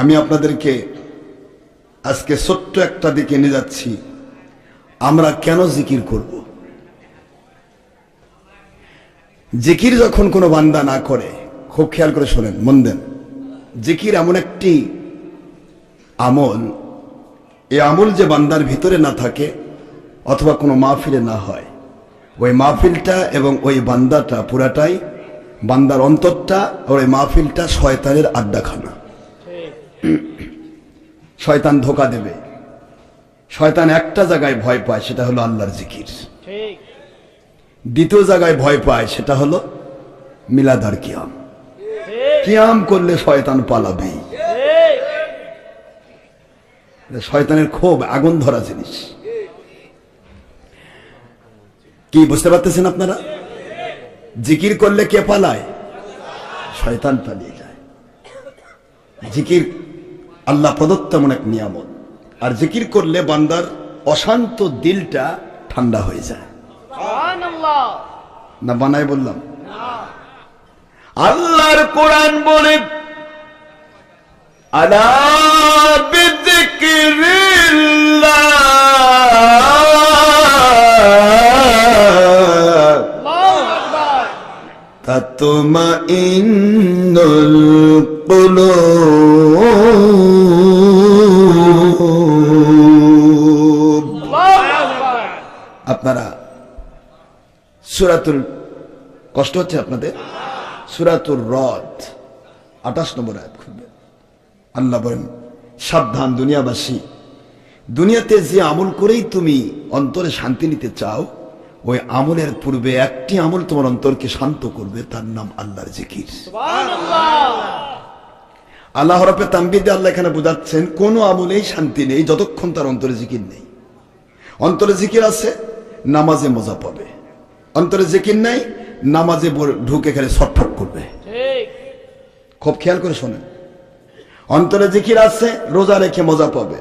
আমি আপনাদেরকে আজকে ছোট্ট একটা দিকে নিয়ে যাচ্ছি। আমরা কেন জিকির করব? জিকির যখন কোনো বান্দা না করে, খুব খেয়াল করে শোনেন, মন দেন। জিকির এমন একটি আমল, এই আমল যে বান্দার ভিতরে না থাকে অথবা কোনো মাহফিলে না হয়। ওই মাহফিলটা এবং ওই বান্দাটা পুরাটাই বান্দার অন্তরটা ওই মাহফিলটা শয়তানের আড্ডাখানা। শয়তান ধোকা দেবে। শয়তান একটা জায়গায় ভয় পায় সেটা হলো আল্লাহর জিকির। দ্বিতীয় জায়গায় ভয় পায় সেটা হলো মিলাদার কিয়াম। কিয়াম করলে শয়তান পালাবেই ঠিক। শয়তানের ক্ষোভ আগুন ধরা জিনিস। কি বুঝতে পারতেছেন আপনারা? জিকির করলে কে পালায়? শয়তান পালিয়ে যায়। জিকির আল্লাহ প্রদত্ত এমন এক নিয়ামত। আর জিকির করলে বান্দার অশান্ত দিলটা ঠান্ডা হয়ে যায়। না বানায় বললাম। আল্লাহর কোরআন বলে আলা বিযিকরিল্লাহ। আল্লাহু আকবার আপনারা সুরাতুল কষ্ট হচ্ছে আপনাদের? সুরাতুল রদ, আঠাশ নম্বর আয়াত খুলবেন আল্লাহ বলেন, সাবধান দুনিয়াবাসী। দুনিয়াতে যে আমল করেই তুমি অন্তরে শান্তি নিতে চাও, ওই আমলের পূর্বে একটি আমল তোমার অন্তরকে শান্ত করবে, তার নাম আল্লাহর জিকির। আল্লাহ রপে তাম্বিদে আল্লাহ এখানে বোঝাচ্ছেন কোনো আমলেই শান্তি নেই যতক্ষণ তার অন্তরে জিকির নেই। অন্তরে জিকির আছে নামাজে মজা পাবে। অন্তরে জিকির নাই নামাজে ঢুকে এখানে ছটফট করবে। খুব খেয়াল করে শোনেন। অন্তরে জিকির আছে রোজা রেখে মজা পাবে।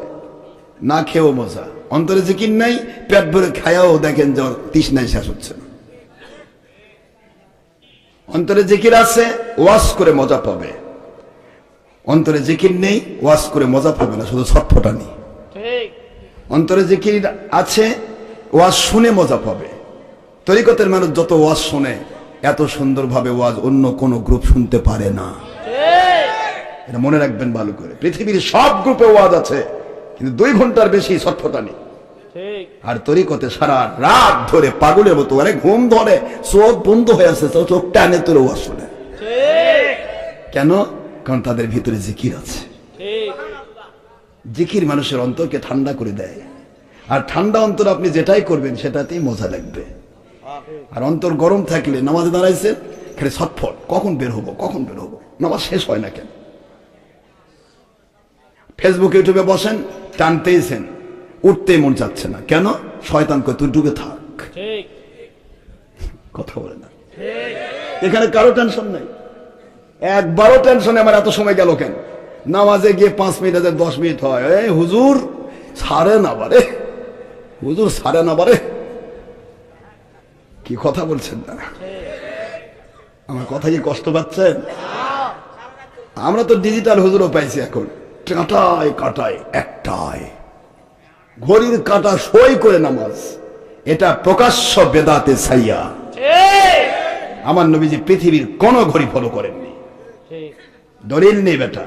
না খেয়েও মজা। অন্তরে জিকির নাই পেট ভরে খায়াও দেখেন যে তৃষ্ণায় শেষ হচ্ছে না। অন্তরে জিকির আছে ওয়াশ করে মজা পাবে। অন্তরে জিকির নেই ওয়াশ করে মজা পাবে না শুধু ছটফটানি ঠিক। অন্তরে জিকির আছে ওয়াজ শুনে মজা পাবে। তরিকতের মানুষ যত ওয়াজ শুনে এত সুন্দরভাবে ওয়াজ অন্য কোনো গ্রুপ শুনতে পারে না। ঠিক। এটা মনে রাখবেন ভালো করে। পৃথিবীর সব গ্রুপে ওয়াজ আছে কিন্তু দুই ঘণ্টার বেশি ছটফটানি ঠিক। আর তরিকতে সারা রাত ধরে পাগলের মতো আরে ঘুম ধরে চোখ বন্ধ হয়ে আছে চোখ টানে তোর ওয়াজ শুনে। ঠিক। কেন? কারণ তাদের ভিতরে জিকির আছে। জিকির মানুষের অন্তরকে ঠান্ডা করে দেয়। আর ঠান্ডা অন্তর আপনি যেটাই করবেন সেটাতেই মজা লাগবে। আর অন্তর গরম থাকলে নামাজে দাঁড়াইছেন খালি ছটফট কখন বের হব কখন বের হব? নামাজ শেষ হয় না কেন? ফেসবুক ইউটিউবে বসেন টানতেইছেন উঠতেই মন যাচ্ছে না। কেন? শয়তান কয় তুই ডুবে থাক। কথা বলে না। এখানে কারও টেনশন নাই। একবারও টেনশনে আমার এত সময় গেল কেন? নামাজে গিয়ে পাঁচ মিনিট আছে দশ মিনিট হয়। এই হুজুর সারে না বারে। হুজুর সারে না বারে। কি কথা বলছেন না? আমার কথা কি কষ্ট পাচ্ছেন? আমরা তো ডিজিটাল হুজুরও পাইছি এখন। কাটায় কাটায় একটাই ঘড়ির কাটা সই করে নামাজ। এটা প্রকাশ্য বেদাতে ঠিক। আমার নবীজি পৃথিবীর কোন ঘড়ি ফলো করেননি। ঠিক দলিল নেই বেটা।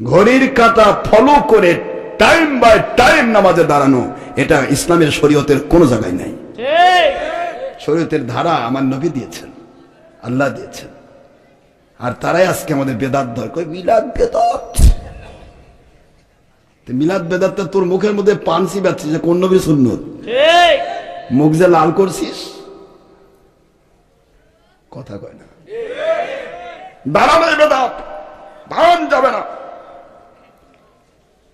ঘড়ির কাটা ফলো করে টাইম বাই টাইম নামাজে দাঁড়ানো এটা ইসলামের শরীয়তের কোনো জায়গায় নাই। শরীয়তের ধারা আমার নবী দিয়েছেন আল্লাহ দিয়েছেন। আর তারাই আজকে আমাদের বেদাত দরকার মিলাদ বেদাত? মিলাদ বেদাতটা তোর মুখের মধ্যে পানসি পাচ্ছিস কোন নবী সুন্নত? মুখ যে লাল করছিস? কথা কয় না। দাঁড়াবে বেদাত দাঁড়ান যাবে না।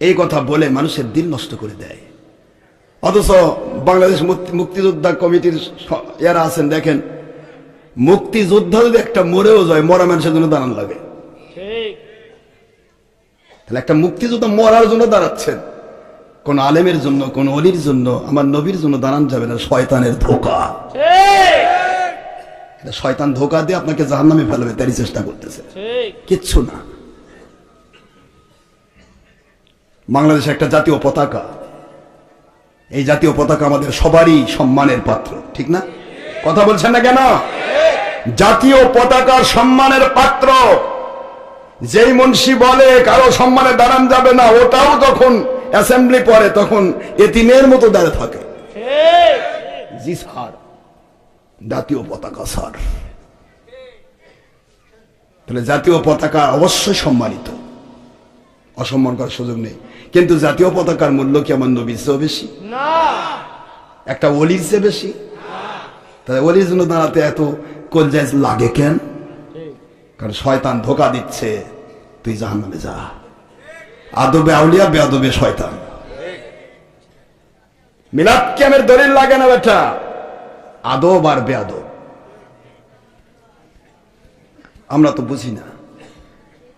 এই কথা বলে মানুষের দিল নষ্ট করে দেয়। অথচ বাংলাদেশ মুক্তিযোদ্ধা কমিটির এরা আছেন দেখেন মুক্তিযোদ্ধা যদি একটা মরেও যায় মরা মানুষের জন্য দাঁড়ান লাগে। তাহলে একটা মুক্তিযোদ্ধা মরার জন্য দাঁড়াচ্ছেন। কোন আলেমের জন্য কোন অলির জন্য আমার নবীর জন্য দাঁড়ান যাবে না শয়তানের ধোকা। শয়তান ধোকা দিয়ে আপনাকে জাহান্নামে ফেলবে তারই চেষ্টা করতেছে। কিচ্ছু না। বাংলাদেশে একটা জাতীয় পতাকা। এই জাতীয় পতাকা আমাদের সবারই সম্মানের পাত্র ঠিক না? কথা বলছেন না কেন? জাতীয় পতাকার সম্মানের পাত্র। যেই মুন্সি বলে কারও সম্মানে দাঁড়ান যাবে না ওটাও যখন অ্যাসেম্বলি পড়ে তখন এতিমের মতো দাঁড়িয়ে থাকে। জি স্যার। জাতীয় পতাকা স্যার। তাহলে জাতীয় পতাকা অবশ্যই সম্মানিত। অসম্মান করার সুযোগ নেই। কিন্তু জাতীয় পতাকার মূল্য কি আমার নবীর চেয়েও বেশি? একটা অলির চেয়ে বেশি? তাহলে অলির জন্য দাঁড়াতে এত কলজাইজ লাগে কেন? কারণ শয়তান ধোকা দিচ্ছে তুই জাহান নামে যা। আদবে আউলিয়া বেআদবে শয়তান। মিলাদ ক্যামের দলিল লাগে না বেটা? আদব আর বেআদব। আমরা তো বুঝি না।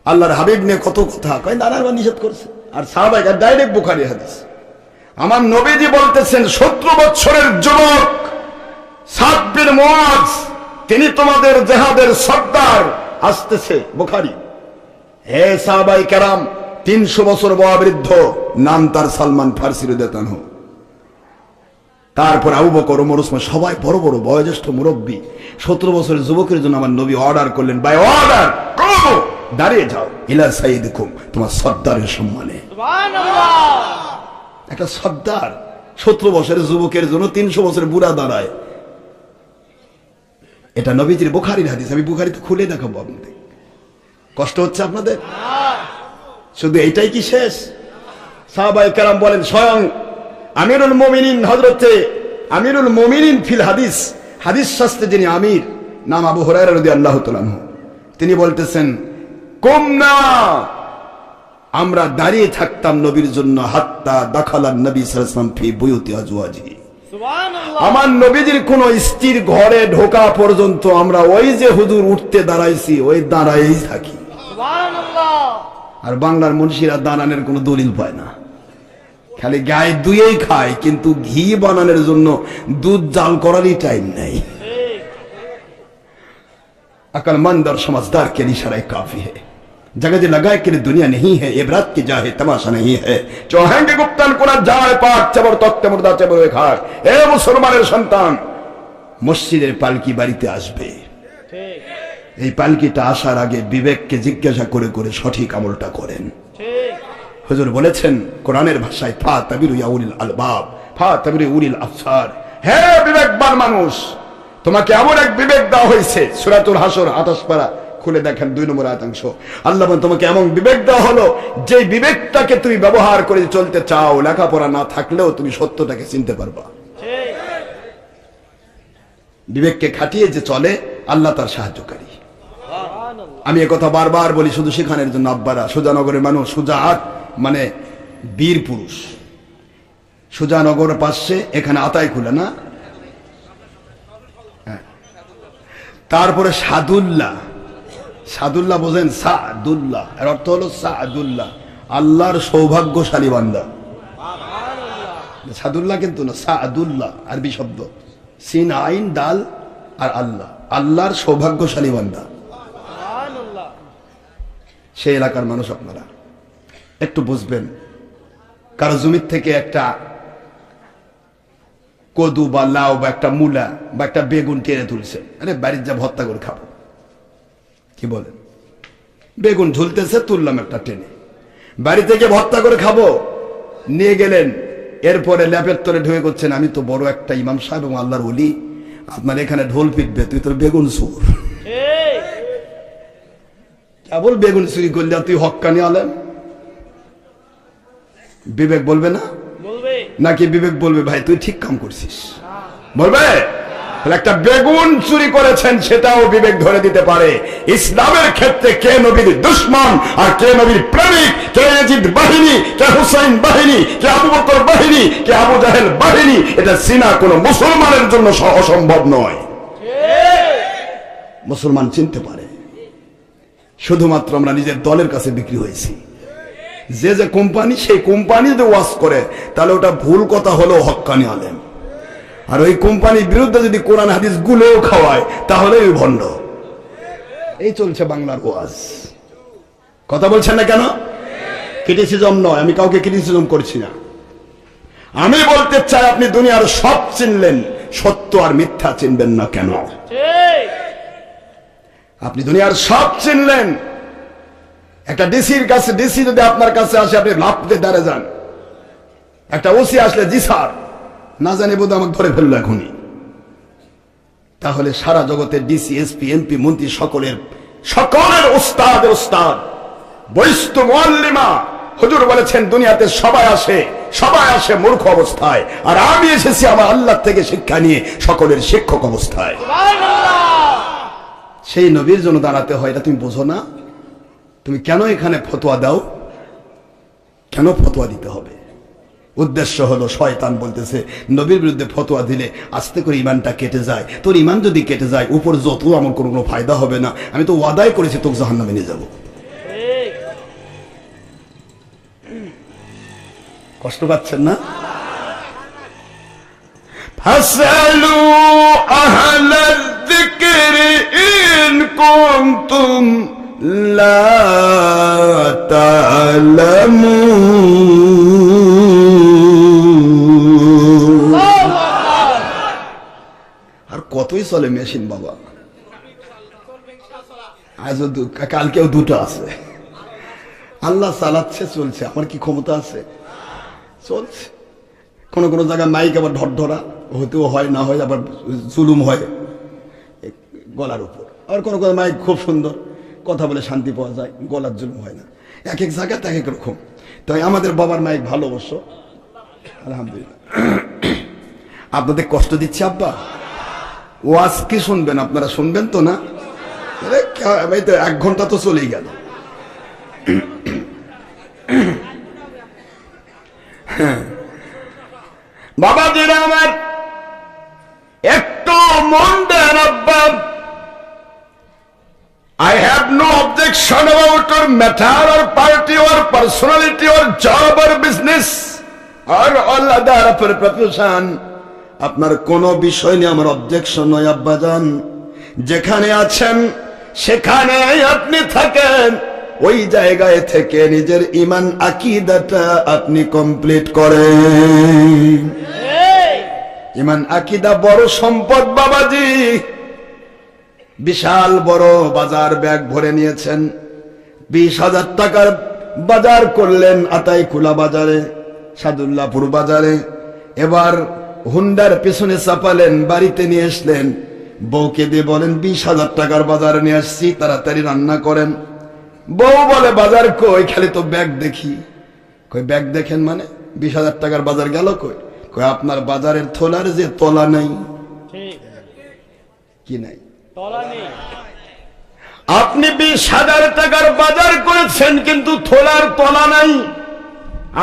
আল্লাহর হাবিব নিয়ে কত কথা, কয় দাঁড়ার নিষেধ করছে। আর সাহাবাই ডাইরেক্ট বুখারি হাদিস। আমার নবীজি বলতেছেন, সত্তর বছরের যুবক, সাব্বির মোয়াজ তিনি তোমাদের জেহাদের সর্দার আসতেছে বুখারি। হে সাহাবাই কেরাম, তিনশো বছর বয়োবৃদ্ধ, নাম তার সালমান ফার্সির দেতান তারপর আবু বকর ওমর ওসমান সবাই বড় বড় বয়োজ্যেষ্ঠ মুরব্বী। সতেরো বছরের যুবকের জন্য আমার নবী অর্ডার করলেন বাই অর্ডার দাঁড়িয়ে যাও। ইলা সাইদ কুম তোমার সর্দারের সম্মানে। একটা সর্দার সতেরো বছরের যুবকের জন্য তিনশো বছরের বুড়া দাঁড়ায়। এটা নবীজির বুখারির হাদিস আমি বুখারিতে খুলে দেখাবো আপনাদের। কষ্ট হচ্ছে আপনাদের? শুধু এইটাই কি শেষ? সাহাবাই কারাম বলেন স্বয়ং আমিরুল মমিনিন হজরতে আমিরুল মমিনিন ফিল হাদিস হাদিস শাস্ত্রে যিনি আমির নাম আবু হরাইরা রদি আল্লাহ তিনি বলতেছেন কম না আমরা দাঁড়িয়ে থাকতাম নবীর জন্য হাত্তা দাখালান নবী সাল্লাম ফি বুয়ুতি সুবহানাল্লাহ। আমার নবীজির কোন স্ত্রীর ঘরে ঢোকা পর্যন্ত আমরা ওই যে হুজুর উঠতে দাঁড়াইছি ওই দাঁড়াইই থাকি। আর বাংলার মনীষীরা দাঁড়ানোর কোনো দলিল পায় না। খালি গায়ে দুয়েই খায় কিন্তু ঘি বানানোর জন্য দুধ জাল করারই টাইম নেই ঠিক अकलमंद और समझदार के लिए शराय काफी है जगह लगाए के लिए दुनिया नहीं है इबरत की जाहे तमाशा नहीं है চৌহাঙ্গে গুপ্তান কোন যায় পাক চবর তক্তে মুর্দা চবর খাক এ মুসলমানের সন্তান মসজিদের পালকি বাড়িতে আসবে ঠিক এই পালকিটা আসার আগে বিবেককে জিজ্ঞাসা করে করে সঠিক আমলটা করেন ঠিক হুজুর বলেছেন, কোরআনের ভাষায়, ফা তাবিরু ইয়া আলবাব, ফা তাবিরু উলিল আফসার হে বিবেকবান মানুষ, তোমাকে এমন এক বিবেক দেওয়া হয়েছে, সুরাতুল হাসর আঠাশ পারা, খুলে দেখেন দুই নম্বর আয়াতাংশ আল্লাহ তোমাকে এমন বিবেক দেওয়া হলো যে বিবেকটাকে তুমি ব্যবহার করে চলতে চাও, লেখাপড়া না থাকলেও তুমি সত্যটাকে চিনতে পারবা। বিবেককে খাটিয়ে যে চলে, আল্লাহ তার সাহায্যকারী। আমি কথা বারবার বলি, শুধু সেখানের জন্য আব্বারা, সুজানগরের মানুষ সুজাহাট মানে বীর পুরুষ। সুজানগর পাশে এখানে আতাই খুলে না? হ্যাঁ। তারপরে সাদুল্লাহ। সাদুল্লাহ বোঝেন সাদুল্লাহ। এর অর্থ হলো সাদুল্লাহ। আল্লাহর সৌভাগ্যশালী বান্দা। সাদুল্লাহ কিন্তু না সাদুল্লাহ আরবি শব্দ। সিন আইন দাল আর আল্লাহ। আল্লাহর সৌভাগ্যশালী বান্দা। সেই এলাকার মানুষ আপনারা। একটু বুঝবেন। কারও জমির থেকে একটা কদু বা লাউ বা একটা মূলা বা একটা বেগুন টেনে তুলছে। আরে বাড়ির যা ভর্তা করে খাব। কি বলেন? বেগুন ঝুলতেছে তুললাম একটা টেনে। বাড়ি থেকে ভর্তা করে খাব। নিয়ে গেলেন। এরপরে ল্যাপের তলে ঢুকে করছেন আমি তো বড় একটা ইমাম সাহেব এবং আল্লাহর অলি আপনার এখানে ঢোল পিটবে তুই তোর বেগুন সুর কেবল বেগুন চুরি করলে তুই হক্কানি আলেন বিবেক বলবে না? নাকি বিবেক বলবে ভাই তুই ঠিক কাম করছিস। বলবে? একটা বেগুন চুরি করেছেন সেটাও বিবেক ধরে দিতে পারে। ইসলামের ক্ষেত্রে কে নবীর দুশ্মন আর কে নবীর প্রেমিক? কে ইয়াজিদ বাহিনী? কে হুসাইন বাহিনী? কে আবু বকর বাহিনী? কে আবু জাহেল বাহিনী? এটা চিনা কোনো মুসলমানের জন্য অসম্ভব নয়। মুসলমান চিনতে পারে। শুধুমাত্র আমরা নিজের দলের কাছে বিক্রি হয়েছি। যে যে কোম্পানি সেই কোম্পানি যদি ওয়াশ করে তাহলে ওটা ভুল কথা হলো হক্কানি আলেম। আর ওই কোম্পানির বিরুদ্ধে যদি কোরআন হাদিস গুলেও খাওয়ায় তাহলে ওই ভণ্ড। এই চলছে বাংলার ওয়াজ। কথা বলছেন না কেন? ক্রিটিসিজম নয় আমি কাউকে ক্রিটিসিজম করছি না। আমি বলতে চাই আপনি দুনিয়ার সব চিনলেন সত্য আর মিথ্যা চিনবেন না কেন? আপনি দুনিয়ার সব চিনলেন একটা ডিসির কাছে ডিসি যদি আপনার কাছে আসে আপনি লাফতে দাঁড়ে যান। একটা ওসি আসলে জি স্যার না জানি বোধ আমাকে ধরে ফেলল এখনই। তাহলে সারা জগতের ডিসি এসপি এমপি মন্ত্রী সকলের সকলের ওস্তাদ ওস্তাদ বৈস্ত মোয়াল্লিমা হুজুর বলেছেন দুনিয়াতে সবাই আসে সবাই আসে মূর্খ অবস্থায়। আর আমি এসেছি আমার আল্লাহ থেকে শিক্ষা নিয়ে সকলের শিক্ষক অবস্থায়। সেই নবীর জন্য দাঁড়াতে হয় এটা তুমি বোঝো না? তুমি কেন এখানে ফতোয়া দাও? কেন ফতোয়া দিতে হবে? উদ্দেশ্য হলো শয়তান বলতেছে, নবীর বিরুদ্ধে ফতোয়া দিলে আস্তে করে ইমানটা কেটে যায়। তোর ইমান যদি কেটে যায়, উপর যত আমার কোনো ফায়দা হবে না। আমি তো ওয়াদাই করেছি, তোকে জাহান্ন মেনে যাব। কষ্ট পাচ্ছেন না? ফাসালু আহলাল যিকরি ইন কুনতুম لا تعلمون আর কতই চলে মেশিন বাবা আজও দু- কালকেও দুটো আছে আল্লাহ চালাচ্ছে চলছে আমার কি ক্ষমতা আছে চলছে কোন কোন জায়গায় মাইক আবার ঢরঢরা হতেও হয় না হয় আবার জুলুম হয় এ গলার উপর আর কোন কোন মাইক খুব সুন্দর কথা বলে শান্তি পাওয়া যায়, গলার জুলুম হয় না। এক এক জায়গাতে এক এক রকম। তাই আমাদের বাবার মাইক ভালো অবশ্য আলহামদুলিল্লাহ। আপনাদের কষ্ট দিচ্ছে আব্বা। ওয়াজ কি শুনবেন আপনারা, শুনবেন তো না? এক ঘণ্টা তো চলেই গেল। বাবা দিলে আমার একটু মন দেন আব্বা। I have no objection about your matter or party or personality or job or business. or all other profession. আপনার কোন বিষয় নিয়ে আমার অবজেকশন নয় আব্বাজান যেখানে আছেন সেখানে আপনি থাকেন। ওই জায়গায় থেকে নিজের ইমান আকিদাটা আপনি কমপ্লিট করেন। ইমান আকিদা বড় সম্পদ বাবাজি। বিশাল বড় বাজার ব্যাগ ভরে নিয়েছেন। বিশ হাজার টাকার বাজার করলেন আতাই খোলা বাজারে সাদুল্লাপুর বাজারে। এবার হুন্ডার পেছনে চাপালেন বাড়িতে নিয়ে আসলেন। বউকে দিয়ে বলেন বিশ হাজার টাকার বাজার নিয়ে আসছি তাড়াতাড়ি রান্না করেন। বউ বলে বাজার কই? খালি তো ব্যাগ দেখি। কই ব্যাগ দেখেন মানে? বিশ হাজার টাকার বাজার গেল কই? কই আপনার বাজারের থোলার যে তলা নাই। ঠিক। কি নেই? আপনি বিশ হাজার টাকার বাজার করেছেন কিন্তু থোলার তলা নাই।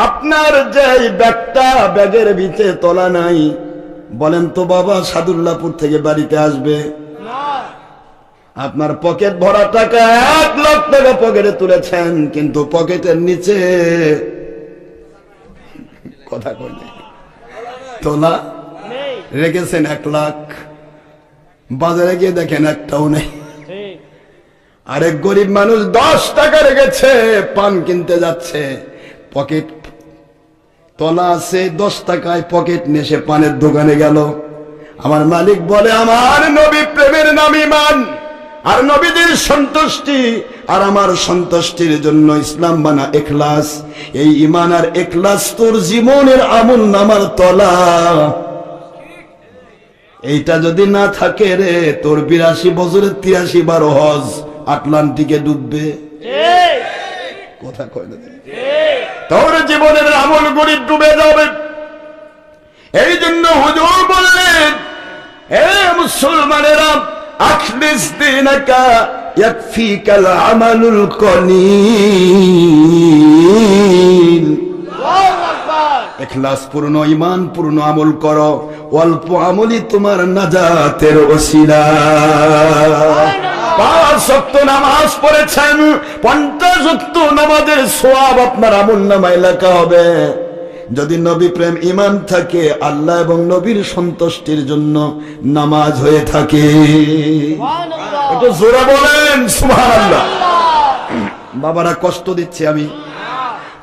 আপনার যে ব্যাগটা ব্যাগের ভিতরে তলা নাই। বলেন তো বাবা সাদুল্লাপুর থেকে বাড়িতে আসবে। আপনার পকেট ভরা টাকা এক লাখ টাকা পকেটে তুলেছেন কিন্তু পকেটের নিচে কথা কইলে তোলা রেখেছেন এক লাখ। বাজারে গিয়ে দেখেন একটাও নেই। আরেক গরিব মানুষ দশ টাকা রেখেছে পান কিনতে যাচ্ছে। পকেট তলা আছে দশ টাকায় পকেট সে পানের দোকানে গেল। আমার মালিক বলে আমার নবী প্রেমের নাম ইমান আর নবীদের সন্তুষ্টি আর আমার সন্তুষ্টির জন্য ইসলাম বানা এখলাস। এই ইমান আর এখলাস তোর জীবনের আমল নামার তলা। এইটা যদি না থাকে রে তোর বিরাশি বছরের তিরাশি বারো হজ আটলান্টিকে ডুববে। কথা কয় না। তোর জীবনের আমল গরিব ডুবে যাবে। এই জন্য হুজুর বললেন এ মুসলমানেরা আখলিস দিনাকা ইয়াকফিকাল আমালুল কলিল। এখলাস পূর্ণ ইমান পূর্ণ আমল করো। অল্প আমলই তোমার নাজাতের ওসিলা। পাঁচ সপ্ত নামাজ পড়েছেন পঞ্চাশ নামাজের সোয়াব আপনার আমল নামায় লেখা হবে। যদি নবী প্রেম ইমান থাকে আল্লাহ এবং নবীর সন্তুষ্টির জন্য নামাজ হয়ে থাকে। একটু জোরে বলেন সুবহানাল্লাহ। বাবারা কষ্ট দিচ্ছে আমি।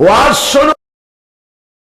ওয়াজ শোনো।